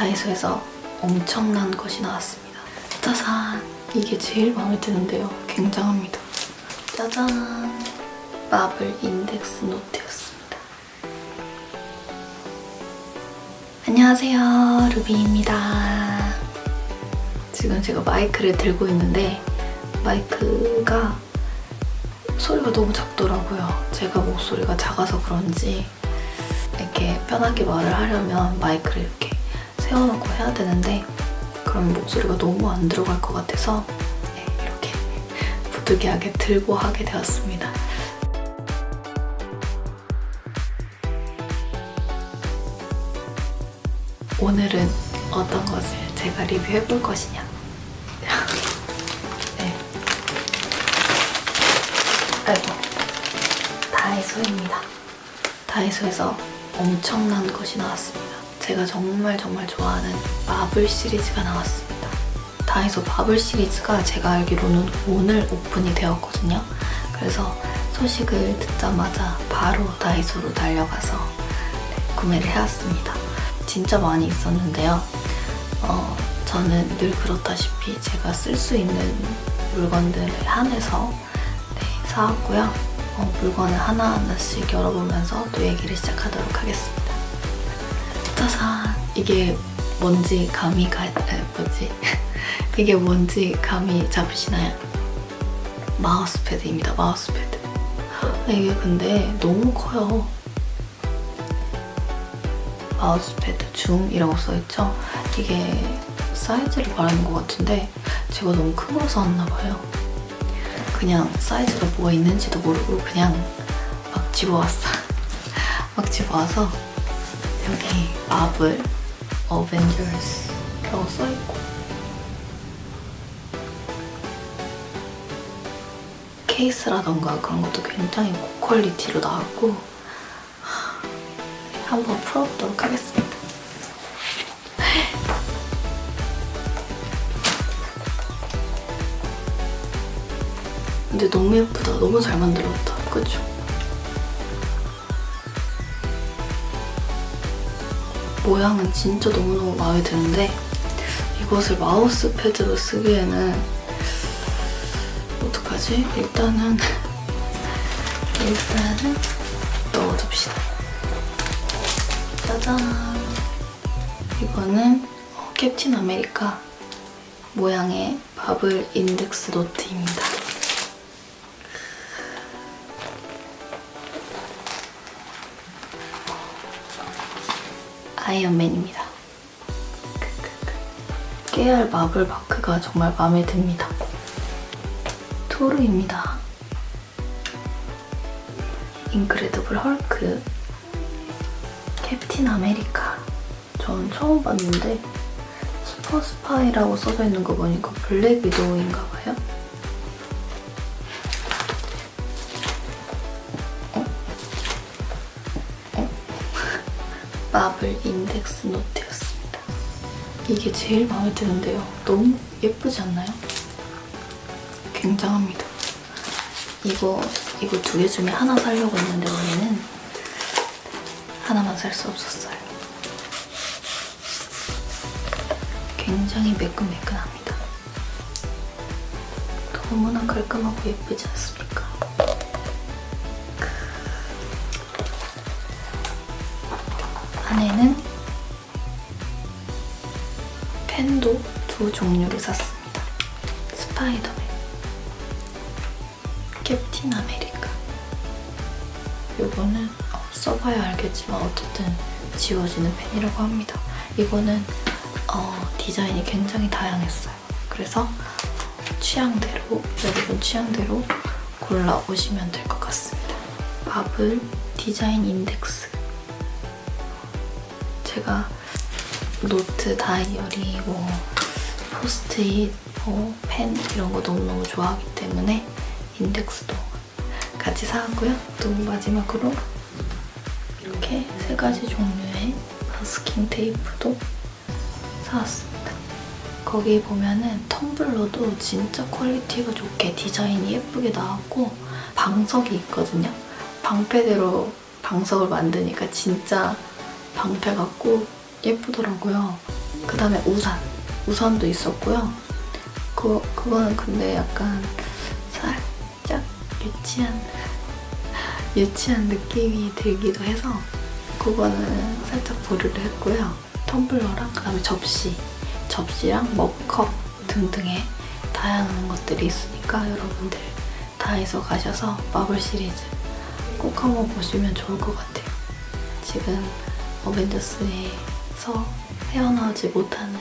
다이소에서 엄청난 것이 나왔습니다. 짜잔! 이게 제일 마음에 드는데요. 굉장합니다. 짜잔! 마블 인덱스 노트였습니다. 안녕하세요. 루비입니다. 지금 제가 마이크를 들고 있는데 마이크가 소리가 너무 작더라고요. 제가 목소리가 작아서 그런지 이렇게 편하게 말을 하려면 마이크를 이렇게 세워놓고 해야 되는데 그럼 목소리가 너무 안 들어갈 것 같아서 네, 이렇게 부득이하게 들고 하게 되었습니다. 오늘은 어떤 것을 제가 리뷰해 볼 것이냐. 네. 아이고. 다이소입니다. 다이소에서 엄청난 것이 나왔습니다. 제가 정말 정말 좋아하는 마블 시리즈가 나왔습니다. 다이소 마블 시리즈가 제가 알기로는 오늘 오픈이 되었거든요. 그래서 소식을 듣자마자 바로 다이소로 달려가서 네, 구매를 해왔습니다. 진짜 많이 있었는데요. 어, 저는 늘 그렇다시피 제가 쓸 수 있는 물건들에 한해서 네, 사왔고요. 어, 물건을 하나하나씩 열어보면서 또 얘기를 시작하도록 하겠습니다. 짜잔! 이게 뭔지 감이 가, 에, 뭐지? 이게 뭔지 감이 잡으시나요? 마우스패드입니다, 마우스패드. 이게 근데 너무 커요. 마우스패드 줌이라고 써있죠? 이게 사이즈를 말하는 것 같은데 제가 너무 큰 걸 사왔나 봐요. 그냥 사이즈가 뭐가 있는지도 모르고 그냥 막 집어왔어. 막 집어와서 여기 마블 어벤져스라고 써있고 케이스라던가 그런 것도 굉장히 고퀄리티로 나왔고 하, 한번 풀어보도록 하겠습니다. 근데 너무 예쁘다. 너무 잘 만들었다. 그쵸? 모양은 진짜 너무너무 마음에 드는데 이것을 마우스 패드로 쓰기에는 어떡하지? 일단은 일단은 넣어둡시다. 짜잔. 이거는 어, 캡틴 아메리카 모양의 바블 인덱스 노트입니다. 아이언맨입니다. 깨알 마블 마크가 정말 마음에 듭니다. 토르입니다. 인크레더블 헐크, 캡틴 아메리카. 전 처음 봤는데 슈퍼 스파이라고 써져 있는 거 보니까 블랙 위도우인가 봐요. 마블 인덱스 노트였습니다. 이게 제일 마음에 드는데요. 너무 예쁘지 않나요? 굉장합니다. 이거 이거 두 개 중에 하나 사려고 했는데 원래는 하나만 살 수 없었어요. 굉장히 매끈매끈합니다. 너무나 깔끔하고 예쁘지 않습니까? 안에는 펜도 두 종류를 샀습니다. 스파이더맨, 캡틴 아메리카. 요거는 어, 써봐야 알겠지만 어쨌든 지워지는 펜이라고 합니다. 이거는 어, 디자인이 굉장히 다양했어요. 그래서 취향대로 여러분 취향대로 골라오시면 될 것 같습니다. 바블 디자인 인덱스 제가 노트, 다이어리, 뭐 포스트잇, 뭐 펜 이런 거 너무너무 좋아하기 때문에 인덱스도 같이 사왔고요. 또 마지막으로 이렇게 세 가지 종류의 마스킹 테이프도 사왔습니다. 거기 보면은 텀블러도 진짜 퀄리티가 좋게 디자인이 예쁘게 나왔고 방석이 있거든요. 방패대로 방석을 만드니까 진짜 방패 같고 예쁘더라고요. 그 다음에 우산. 우산도 있었고요. 그, 그거는 근데 약간 살짝 유치한, 유치한 느낌이 들기도 해서 그거는 살짝 보류를 했고요. 텀블러랑 그 다음에 접시, 접시랑 머컵 등등의 다양한 것들이 있으니까 여러분들 다해서 가셔서 마블 시리즈 꼭 한번 보시면 좋을 것 같아요. 지금 어벤져스에서 헤어나오지 못하는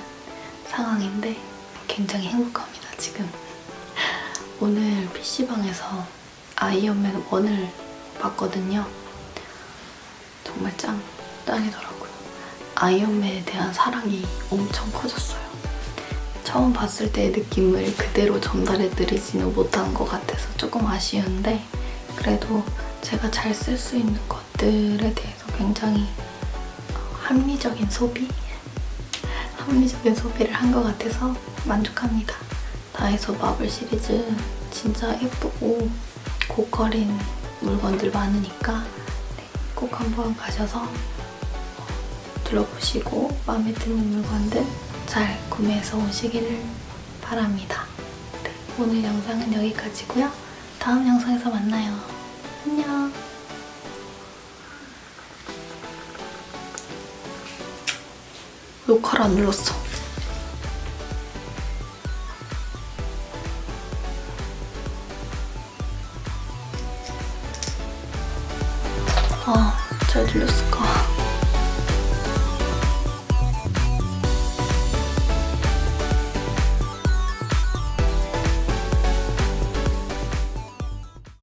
상황인데 굉장히 행복합니다, 지금. 오늘 PC방에서 아이언맨 1을 봤거든요. 정말 짱, 짱이더라고요. 아이언맨에 대한 사랑이 엄청 커졌어요. 처음 봤을 때의 느낌을 그대로 전달해드리지는 못한 것 같아서 조금 아쉬운데 그래도 제가 잘 쓸 수 있는 것들에 대해서 굉장히 합리적인 소비? 합리적인 소비를 한 것 같아서 만족합니다. 다해서 마블 시리즈 진짜 예쁘고 고퀄인 물건들 많으니까 네, 꼭 한번 가셔서 어, 둘러보시고 마음에 드는 물건들 잘 구매해서 오시기를 바랍니다. 네, 오늘 영상은 여기까지고요. 다음 영상에서 만나요. 안녕. 녹화를 안 눌렀어. 아, 잘 들렸을까?